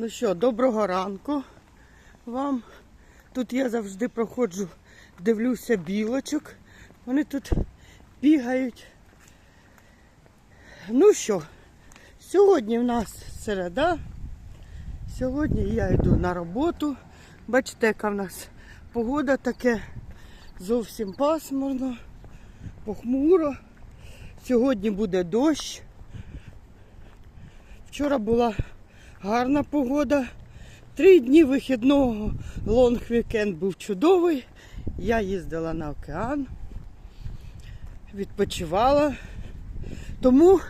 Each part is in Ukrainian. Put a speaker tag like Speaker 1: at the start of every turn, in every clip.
Speaker 1: Ну що, доброго ранку вам. Тут я завжди проходжу, дивлюся білочок. Вони тут бігають. Ну що, сьогодні в нас середа. Сьогодні я йду на роботу. Бачите, яка в нас погода таке зовсім пасмурно, похмуро. Сьогодні буде дощ. Вчора була гарна погода. Три дні вихідного лонг вікенд був чудовий. Я їздила на океан, відпочивала. Тому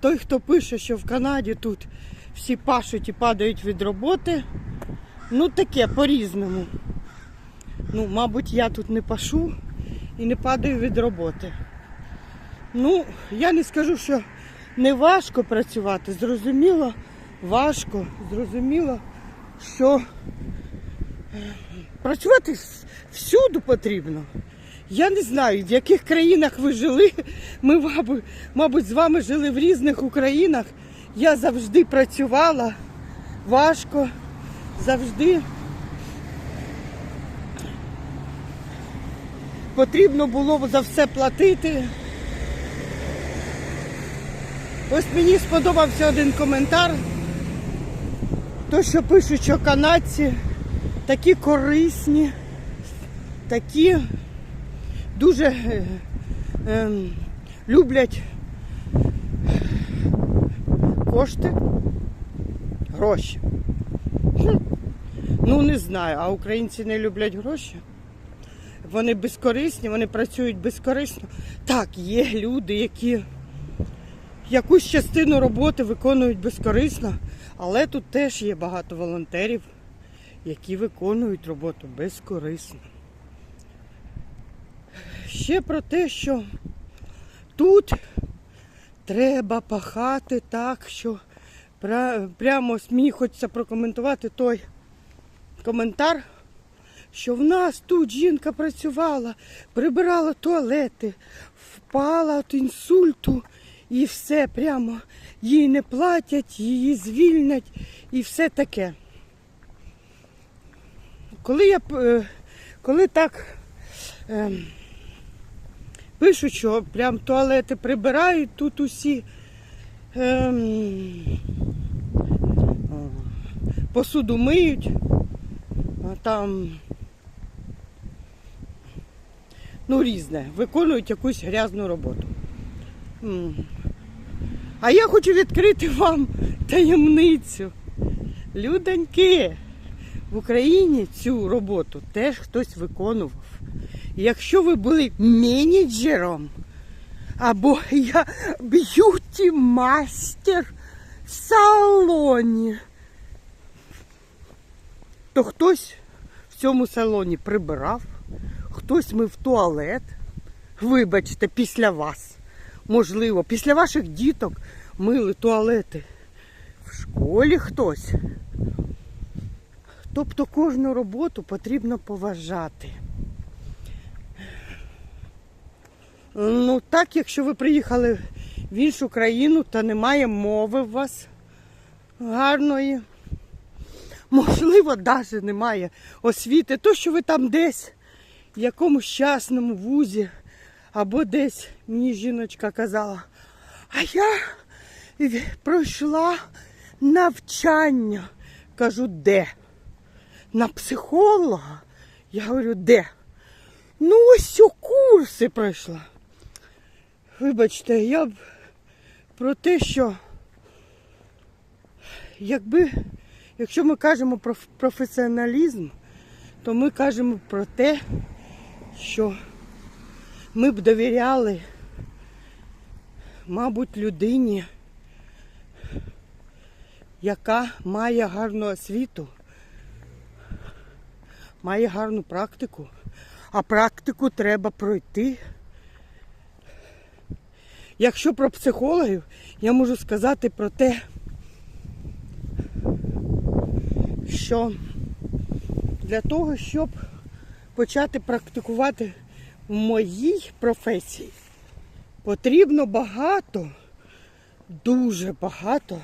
Speaker 1: той, хто пише, що в Канаді тут всі пашуть і падають від роботи, ну таке по-різному. Ну, мабуть, я тут не пашу і не падаю від роботи. Ну, я не скажу, що не важко працювати. Зрозуміло, важко, зрозуміло, що е, працювати всюди потрібно. Я не знаю, в яких країнах ви жили. Ми, мабуть, з вами жили в різних Українах. Я завжди працювала важко, завжди. Потрібно було за все платити. Ось мені сподобався один коментар. То, що пишуть, що канадці такі корисні, такі дуже е, е, люблять кошти, гроші. Ну, не знаю, а українці не люблять гроші. Вони безкорисні, вони працюють безкорисно. Так, є люди, які якусь частину роботи виконують безкорисно, але тут теж є багато волонтерів, які виконують роботу безкорисно. Ще про те, що тут треба пахати так, що прямо мені хочеться прокоментувати той коментар, що в нас тут жінка працювала, прибирала туалети, впала від інсульту і все прямо їй не платять, її звільнять і все таке. Коли я е, коли так е, пишуть, що прям туалети прибирають тут усі. о, посуду миють, а там ну різне, виконують якусь грязну роботу. А я хочу відкрити вам таємницю. Людоньки, в Україні цю роботу теж хтось виконував. Якщо ви були менеджером, або я б'юті мастер в салоні, то хтось в цьому салоні прибирав, хтось мив туалет. Вибачте, після вас. Можливо, після ваших діток мили туалети. В школі хтось. Тобто кожну роботу потрібно поважати. Ну так, якщо ви приїхали в іншу країну та немає мови у вас гарної, можливо, навіть немає освіти, то що ви там десь в якомусь частному вузі або десь мені жіночка казала, а я пройшла навчання. Кажу, де? На психолога? Я говорю, де? Ну, ось у курси пройшла. Вибачте, я б про те, що якби, якщо ми кажемо про професіоналізм, то ми кажемо про те, що ми б довіряли, мабуть, людині, яка має гарну освіту, має гарну практику, а практику треба пройти. Якщо про психологів, я можу сказати про те, що для того, щоб почати практикувати в моїй професії, потрібно багато, дуже багато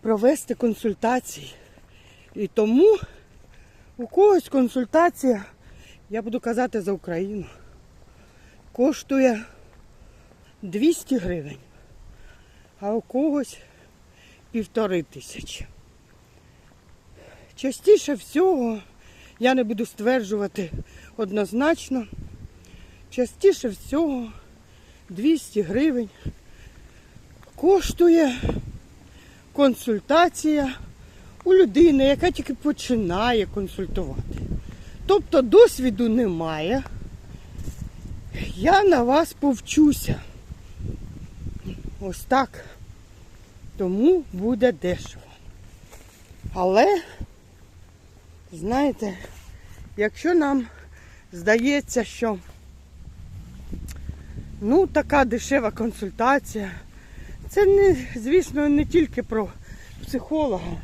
Speaker 1: провести консультації. І тому у когось консультація, я буду казати за Україну, коштує 200 гривень, а у когось півтори тисячі. Частіше всього, я не буду стверджувати однозначно, частіше всього 200 гривень коштує консультація у людини, яка тільки починає консультувати. Тобто досвіду немає. Я на вас повчуся. Ось так. Тому буде дешево. Але, знаєте, якщо нам здається, що ну, така дешева консультація, це не, звісно, не тільки про психолога,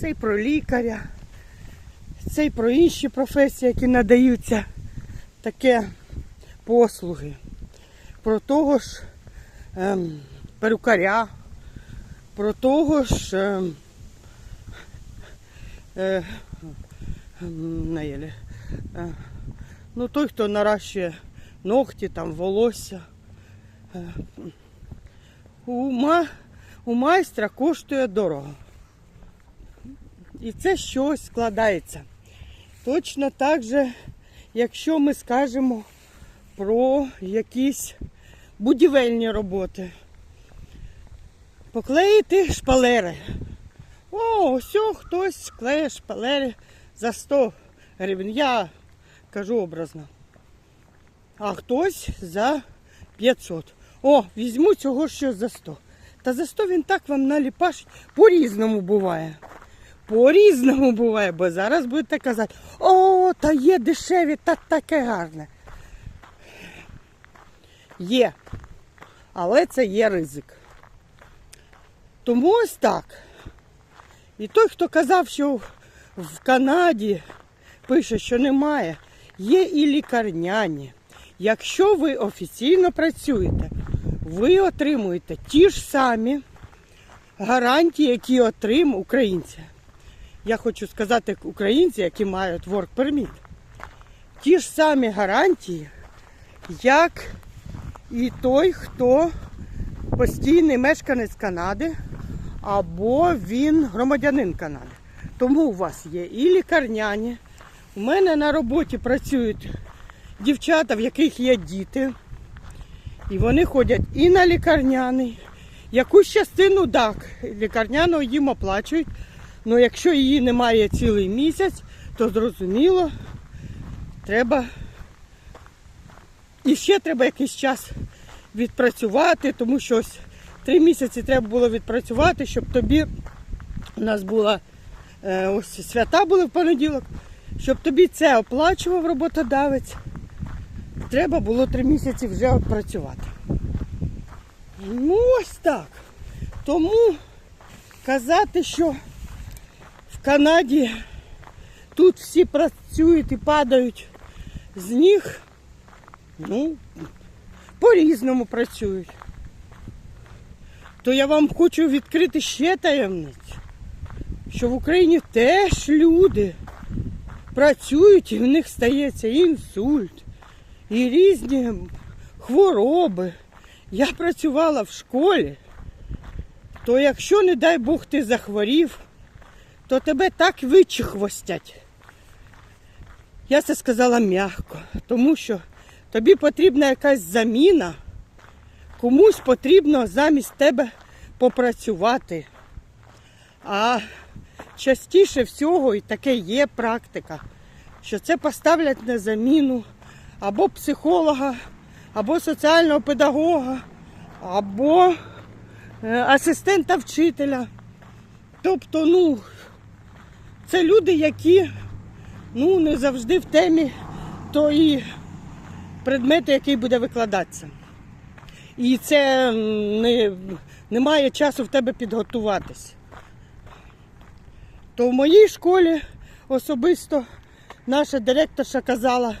Speaker 1: це й про лікаря, це й про інші професії, які надаються таке послуги. Про того ж ем, перукаря, про того ж ем, е, наєлі, е, ну, той, хто наращує ногті, там, волосся. Е, у, ма, у майстра коштує дорого. І це щось складається. Точно так же, якщо ми скажемо про якісь будівельні роботи. Поклеїти шпалери. О, ось хтось клеє шпалери за 100 гривень. Я кажу образно. А хтось за 500. О, візьму цього що за 100. Та за 100 він так вам наліпашить. По-різному буває. По-різному буває, бо зараз будете казати, о, та є дешеві, та таке гарне. Є. Але це є ризик. Тому ось так. І той, хто казав, що в Канаді пише, що немає, є і лікарняні. Якщо ви офіційно працюєте, ви отримуєте ті ж самі гарантії, які отримують українці. Я хочу сказати українці, які мають work permit. Ті ж самі гарантії, як і той, хто постійний мешканець Канади, або він громадянин Канади. Тому у вас є і лікарняні. У мене на роботі працюють дівчата, в яких є діти. І вони ходять і на лікарняний. Якусь частину так, лікарняного їм оплачують. але якщо її немає цілий місяць, то зрозуміло, треба і ще треба якийсь час відпрацювати, тому що ось три місяці треба було відпрацювати, щоб тобі у нас була ось свята були в понеділок, щоб тобі це оплачував роботодавець. Треба було три місяці вже відпрацювати. Ну ось так. Тому казати, що в Канаді тут всі працюють і падають з ніг, ну, по-різному працюють. То я вам хочу відкрити ще таємницю, що в Україні теж люди працюють і в них стається інсульт, і різні хвороби. Я працювала в школі, то якщо, не дай Бог, ти захворів, то тебе так вичихвостять. Я це сказала м'яко, тому що тобі потрібна якась заміна, комусь потрібно замість тебе попрацювати. А частіше всього, і таке є практика, що це поставлять на заміну або психолога, або соціального педагога, або е, асистента вчителя. Тобто, ну, це люди, які ну, не завжди в темі тої предмету, який буде викладатися. І це не, немає часу в тебе підготуватись. То в моїй школі особисто наша директорша казала,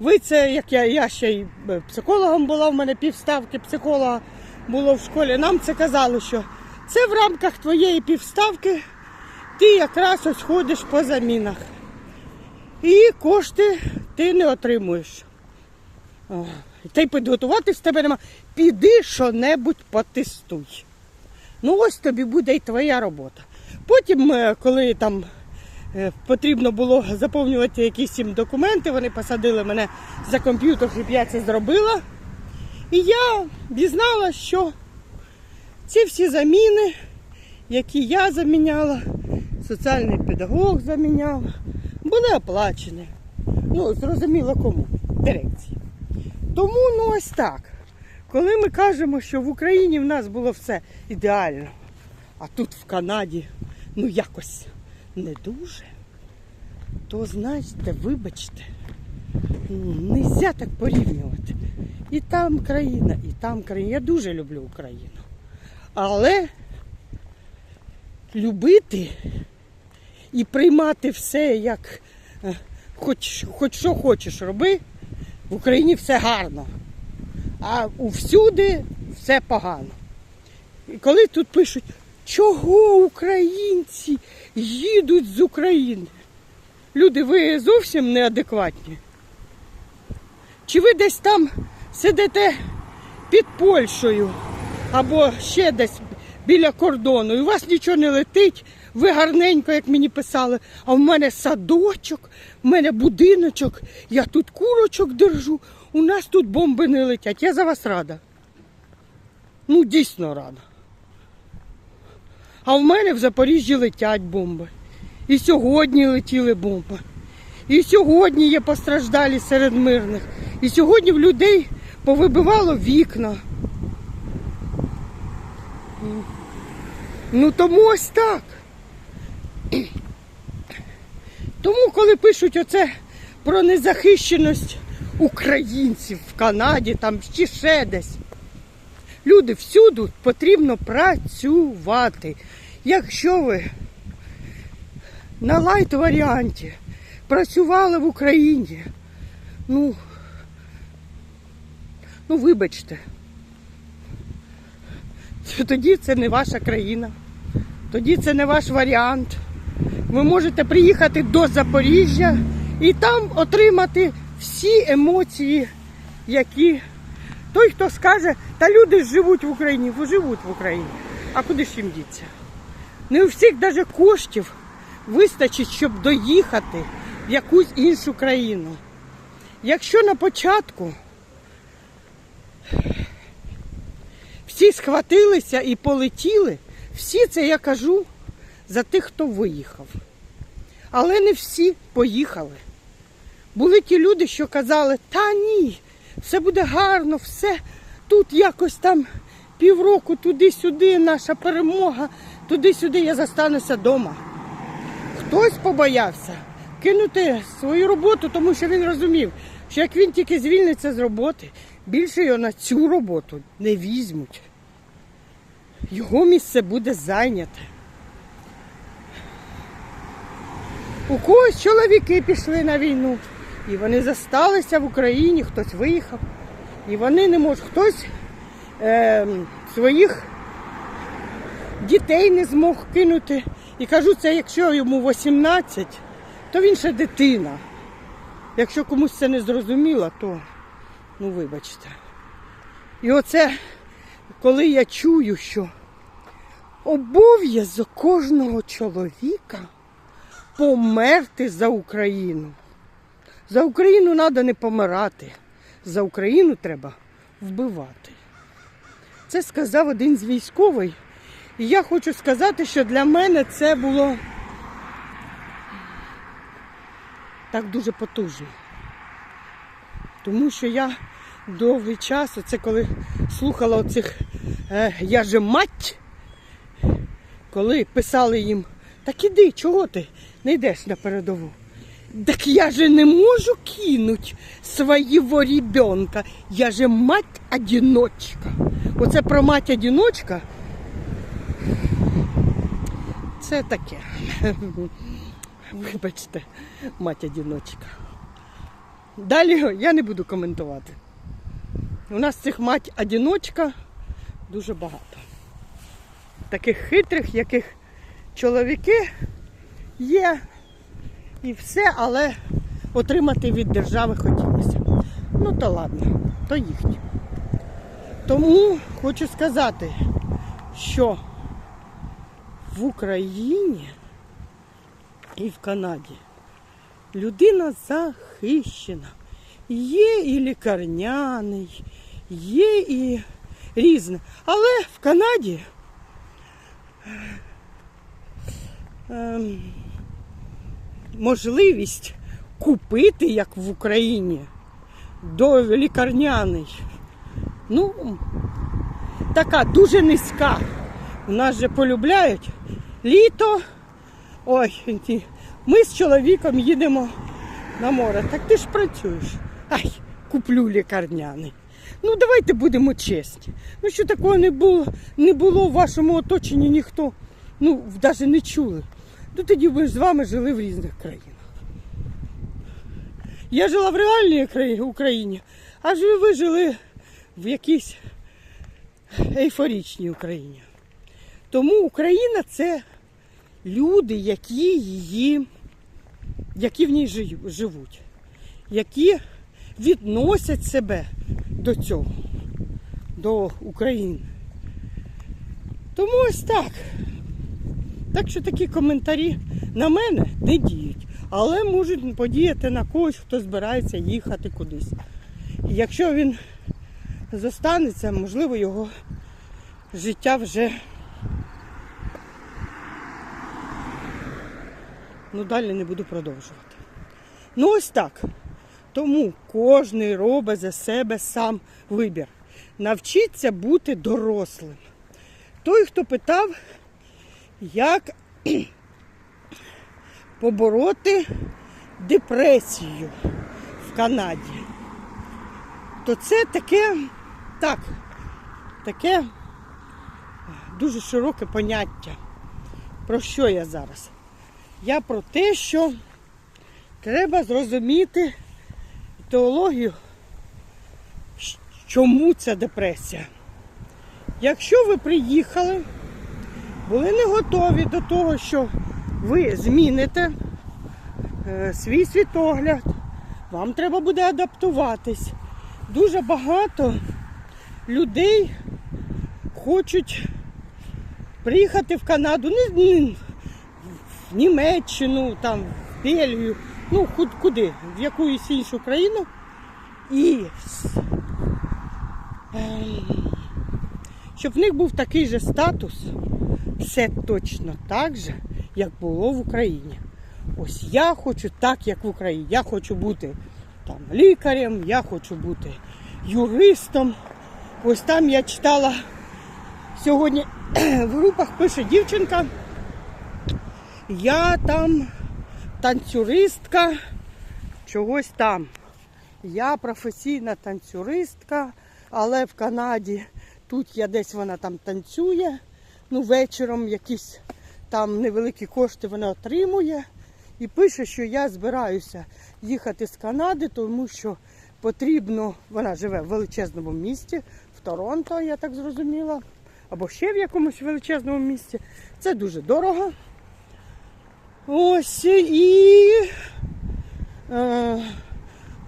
Speaker 1: ви це, як я, я ще й психологом була, в мене півставки психолога було в школі. Нам це казали, що Це в рамках твоєї півставки ти якраз ось ходиш по замінах. І кошти ти не отримуєш. О, Та й підготувати з тебе нема. Піди що-небудь потестуй. Ну ось тобі буде і твоя робота. Потім, е, коли там е, потрібно було заповнювати якісь їм документи, вони посадили мене за комп'ютер, щоб я це зробила. І я дізналася, що ці всі заміни, які я заміняла, соціальний педагог заміняв, були оплачені. Ну, зрозуміло кому? Дирекції. Тому ну ось так. Коли ми кажемо, що в Україні в нас було все ідеально, а тут в Канаді ну якось не дуже, то знаєте, вибачте, не можна так порівнювати. І там країна, і там країна. Я дуже люблю Україну. Але любити і приймати все, як е, хоч, хоч що хочеш роби, в Україні все гарно. А всюди все погано. І коли тут пишуть, чого українці їдуть з України? Люди, ви зовсім неадекватні. Чи ви десь там сидите під Польщею або ще десь біля кордону, і у вас нічого не летить, ви гарненько, як мені писали, а в мене садочок, в мене будиночок, я тут курочок держу, у нас тут бомби не летять. Я за вас рада. Ну, дійсно рада. А в мене в Запоріжжі летять бомби. І сьогодні летіли бомби. І сьогодні є постраждалі серед мирних. І сьогодні в людей повибивало вікна. Ну тому ось так. Тому, коли пишуть оце про незахищеність українців в Канаді, там чи ще десь. Люди, всюди потрібно працювати. Якщо ви на лайт варіанті працювали в Україні, ну, ну вибачте, тоді це не ваша країна, тоді це не ваш варіант. Ви можете приїхати до Запоріжжя і там отримати всі емоції, які той, хто скаже, та люди живуть в Україні, живуть в Україні. А куди ж їм діться? Не у всіх навіть коштів вистачить, щоб доїхати в якусь іншу країну. Якщо на початку всі схватилися і полетіли, всі це я кажу за тих, хто виїхав. Але не всі поїхали. Були ті люди, що казали, та ні, все буде гарно, все тут якось там півроку туди-сюди, наша перемога, туди-сюди я застануся вдома. Хтось побоявся кинути свою роботу, тому що він розумів, що як він тільки звільниться з роботи, більше його на цю роботу не візьмуть. Його місце буде зайняте. У когось чоловіки пішли на війну, і вони засталися в Україні, хтось виїхав, і вони не можуть, хтось е, своїх дітей не змог кинути. І кажу, це якщо йому 18, то він ще дитина. Якщо комусь це не зрозуміло, то ну вибачте. І оце, коли я чую, що обов'язок кожного чоловіка померти за Україну. За Україну треба не помирати. За Україну треба вбивати. Це сказав один з військових. І я хочу сказати, що для мене це було так дуже потужно. Тому що я довгий час, це коли слухала оцих е, я же мать, коли писали їм, так іди, чого ти не йдеш на передову? Так я же не можу кинуть своего ребенка. Я же мать-одиночка. Оце про мать-одиночка. Це таке. Вибачте, мать-одиночка. Далі я не буду коментувати. У нас цих мать-одиночка дуже багато. таких хитрих, яких чоловіки є і все, але отримати від держави хотілося. Ну то ладно, то їхнє. Тому хочу сказати, що в Україні і в Канаді людина захищена. Є і лікарняний, є і різне. Але в Канаді ем, можливість купити, як в Україні, до лікарняний. Ну, така дуже низька. У нас же полюбляють літо. Ой, ми з чоловіком їдемо на море. Так ти ж працюєш. Ай, куплю лікарняний. Ну давайте будемо чесні. Ну що такого не було, не було в вашому оточенні ніхто. Ну, навіть не чули. Ну тоді ви ж з вами жили в різних країнах. Я жила в реальній країні, Україні, а ви жили в якійсь ейфорічній Україні. Тому Україна це люди, які її, які в ній живуть, які відносять себе до цього, до України. Тому ось так. Так що такі коментарі на мене не діють, але можуть подіяти на когось, хто збирається їхати кудись. Якщо він зостанеться, можливо, його життя вже ну далі не буду продовжувати. Ну ось так. Тому кожен робить за себе сам вибір. Навчіться бути дорослим. Той, хто питав, як побороти депресію в Канаді, то це таке, так, таке дуже широке поняття. Про що я зараз? Я про те, що треба зрозуміти теологію, чому ця депресія. Якщо ви приїхали, були не готові до того, що ви зміните е, свій світогляд, вам треба буде адаптуватись. Дуже багато людей хочуть приїхати в Канаду, не, в Німеччину, там, в Бельгію, ну куди, в якусь іншу країну. І ем, щоб в них був такий же статус, все точно так же, як було в Україні. Ось я хочу так, як в Україні. Я хочу бути там лікарем, я хочу бути юристом. Ось там я читала сьогодні в групах пише дівчинка. Я там танцюристка, чогось там. Я професійна танцюристка, але в Канаді тут я десь вона там танцює. Ну, вечором якісь там невеликі кошти вона отримує. І пише, що я збираюся їхати з Канади, тому що потрібно, вона живе в величезному місті, в Торонто, я так зрозуміла, або ще в якомусь величезному місті. Це дуже дорого. Ось і е,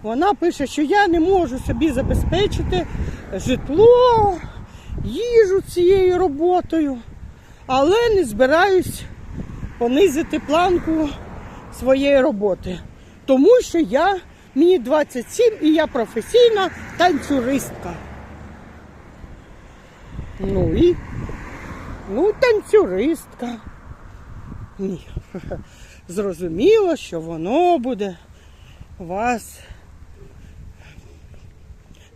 Speaker 1: вона пише, що я не можу собі забезпечити житло, їжу цією роботою, але не збираюсь понизити планку своєї роботи. Тому що я, мені 27 і я професійна танцюристка. Ну і ну, танцюристка. Ні. Зрозуміло, що воно буде вас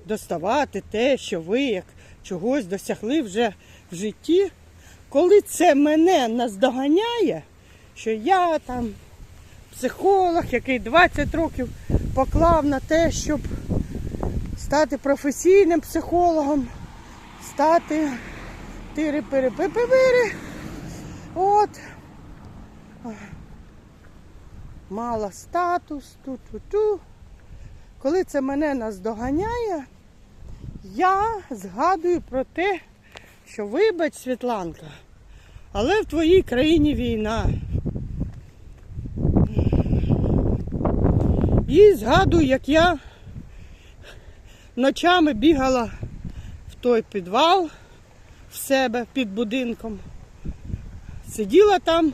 Speaker 1: доставати те, що ви як чогось досягли вже в житті. Коли це мене наздоганяє, що я там психолог, який 20 років поклав на те, щоб стати професійним психологом, стати тири-пири-пири. От. Мала статус, ту-ту-ту. Коли це мене наздоганяє, я згадую про те, що вибач, Світланка, Але в твоїй країні війна. І згадую, як я ночами бігала в той підвал в себе під будинком. Сиділа там,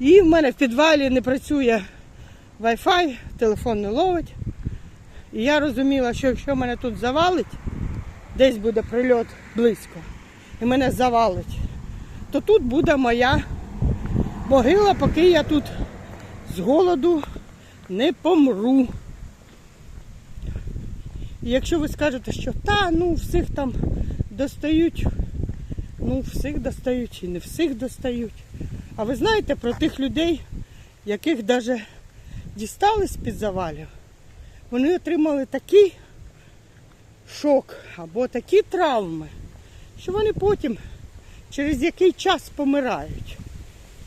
Speaker 1: і в мене в підвалі не працює Wi-Fi, телефон не ловить. І я розуміла, що якщо мене тут завалить, десь буде прильот близько, і мене завалить, то тут буде моя могила, поки я тут з голоду не помру. І якщо ви скажете, що та, ну всіх там достають, ну всіх достають і не всіх достають. А ви знаєте про тих людей, яких навіть дістали з-під завалів, вони отримали такий шок або такі травми, що вони потім через який час помирають.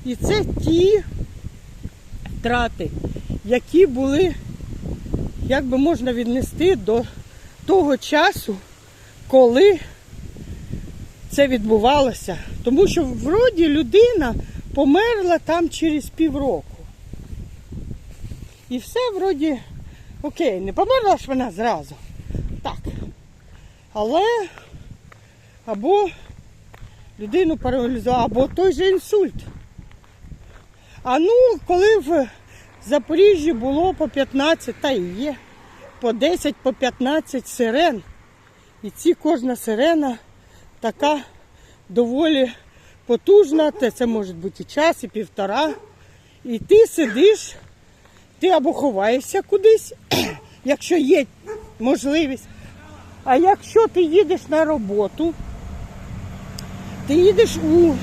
Speaker 1: І це ті втрати, які були, як би можна віднести до того часу, коли це відбувалося. Тому що вроді людина померла там через півроку. І все вроді окей, не померла ж вона зразу. Так. Але або людину паралізував, або той же інсульт. А ну, коли в Запоріжжі було по 15, та і є, по 10, по 15 сирен. І ці кожна сирена така доволі потужна, це може бути і час, і півтора. І ти сидиш, ти або ховаєшся кудись, якщо є можливість. А якщо ти їдеш на роботу, ти їдеш у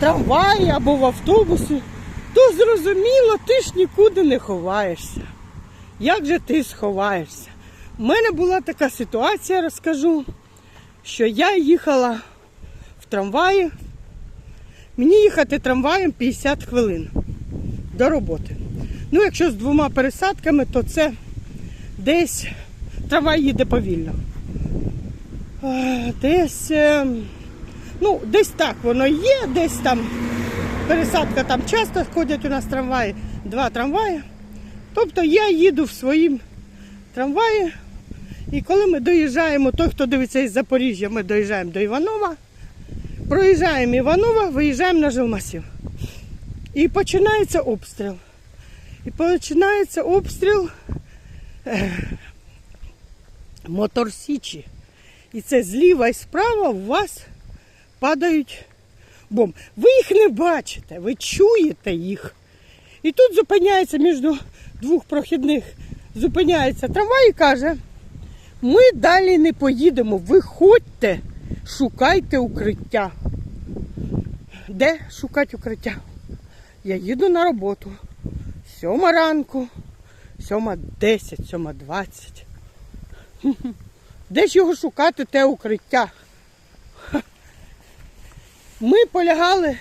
Speaker 1: трамваї або в автобусі, то зрозуміло, ти ж нікуди не ховаєшся. Як же ти сховаєшся? У мене була така ситуація, розкажу, що я їхала в трамваї. Мені їхати трамваєм 50 хвилин до роботи. Ну, якщо з двома пересадками, то це десь трамвай їде повільно. Е, Десь, е, ну, десь так воно є, десь там пересадка там часто ходять у нас трамваї, два трамваї. Тобто я їду в своїм трамваї, і коли ми доїжджаємо, той, хто дивиться із Запоріжжя, ми доїжджаємо до Іванова, проїжджаємо Іванова, виїжджаємо на Жилмасів. І починається обстріл. І починається обстріл е, моторсічі. І це зліва і справа у вас падають бомби. Ви їх не бачите, ви чуєте їх. І тут зупиняється між двох прохідних, зупиняється трамвай і каже, ми далі не поїдемо, виходьте, шукайте укриття. Де шукати укриття? Я їду на роботу. Сьома ранку, сьома десять, сьома двадцять. Де ж його шукати, те укриття? Ми полягали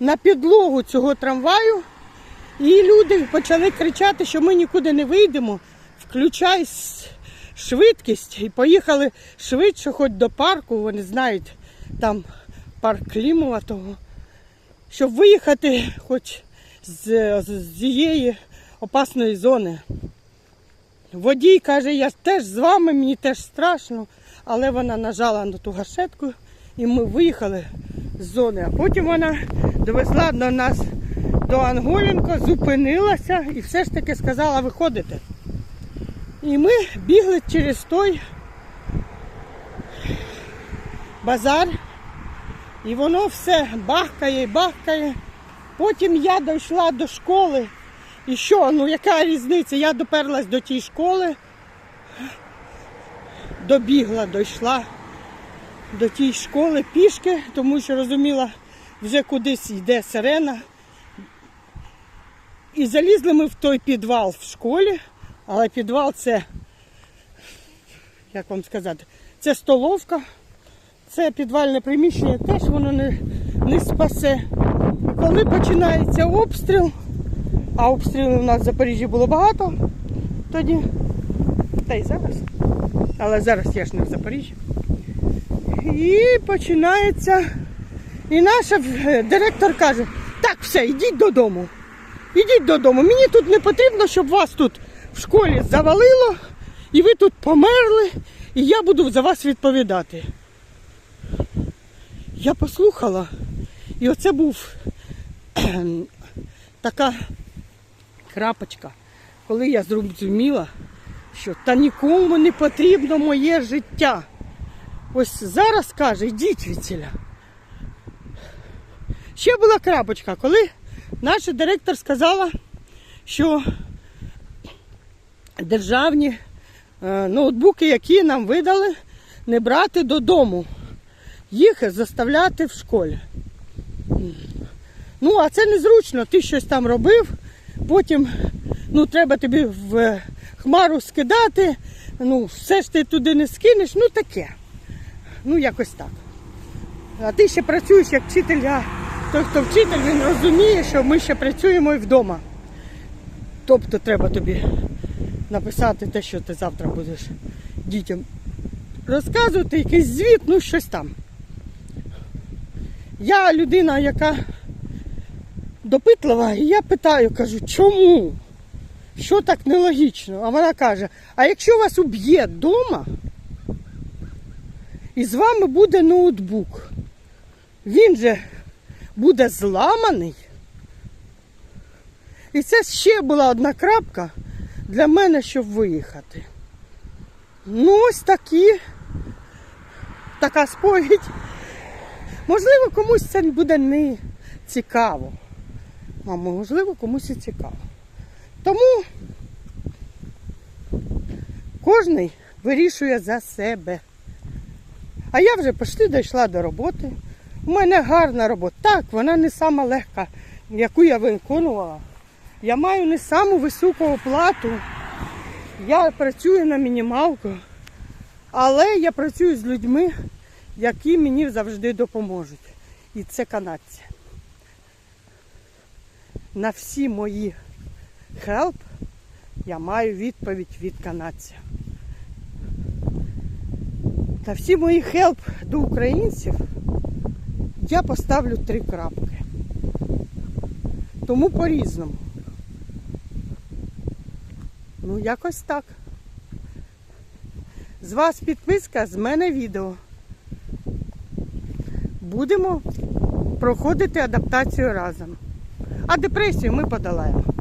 Speaker 1: на підлогу цього трамваю, і люди почали кричати, що ми нікуди не вийдемо. Включай швидкість і поїхали швидше, хоч до парку, вони знають, там парк Клімова того, щоб виїхати хоч з, з, цієї опасної зони. Водій каже, я теж з вами, мені теж страшно, але вона нажала на ту гашетку і ми виїхали з зони. А потім вона довезла до нас до Анголінко, зупинилася і все ж таки сказала виходити. І ми бігли через той базар, і воно все бахкає і бахкає. Потім я дійшла до школи. І що, ну яка різниця? Я доперлась до тієї школи, добігла, дійшла до тієї школи пішки, тому що розуміла, вже кудись йде сирена. І залізли ми в той підвал в школі, але підвал це, як вам сказати, це столовка, це підвальне приміщення, теж воно не, не спасе. Коли починається обстріл, а обстрілів у нас в Запоріжжі було багато тоді, та й зараз. Але зараз я ж не в Запоріжжі. І починається І наша директор каже, так, все, йдіть додому. Ідіть додому. Мені тут не потрібно, щоб вас тут в школі завалило, і ви тут померли, і я буду за вас відповідати. Я послухала, і оце був така крапочка, коли я зрозуміла, що та нікому не потрібно моє життя. Ось зараз каже, йдіть відсіля. Ще була крапочка, коли наша директор сказала, що державні е, ноутбуки, які нам видали, не брати додому, їх заставляти в школі. Ну, а це незручно, ти щось там робив, потім ну, треба тобі в хмару скидати, ну, все ж ти туди не скинеш, ну таке. Ну, якось так. А ти ще працюєш як вчитель, а той, хто вчитель, він розуміє, що ми ще працюємо і вдома. Тобто треба тобі написати те, що ти завтра будеш дітям розказувати, якийсь звіт, ну щось там. Я людина, яка допитлива, і я питаю, кажу, чому? Що так нелогічно? А вона каже: а якщо вас уб'є вдома, і з вами буде ноутбук, він же буде зламаний. І це ще була одна крапка для мене, щоб виїхати. Ну, ось такі, така сповідь. Можливо, комусь це буде не цікаво. А можливо, комусь і цікаво. Тому кожен вирішує за себе. А я вже почти дійшла до роботи. У мене гарна робота. Так, вона не сама легка, яку я виконувала. Я маю не саму високу оплату. Я працюю на мінімалку, але я працюю з людьми, які мені завжди допоможуть. І це канадці. На всі мої хелп я маю відповідь від канадця. Та всі мої хелп до українців я поставлю три крапки. Тому по-різному. Ну, якось так. З вас підписка, з мене відео. Будемо проходити адаптацію разом. А депресію ми подолаємо.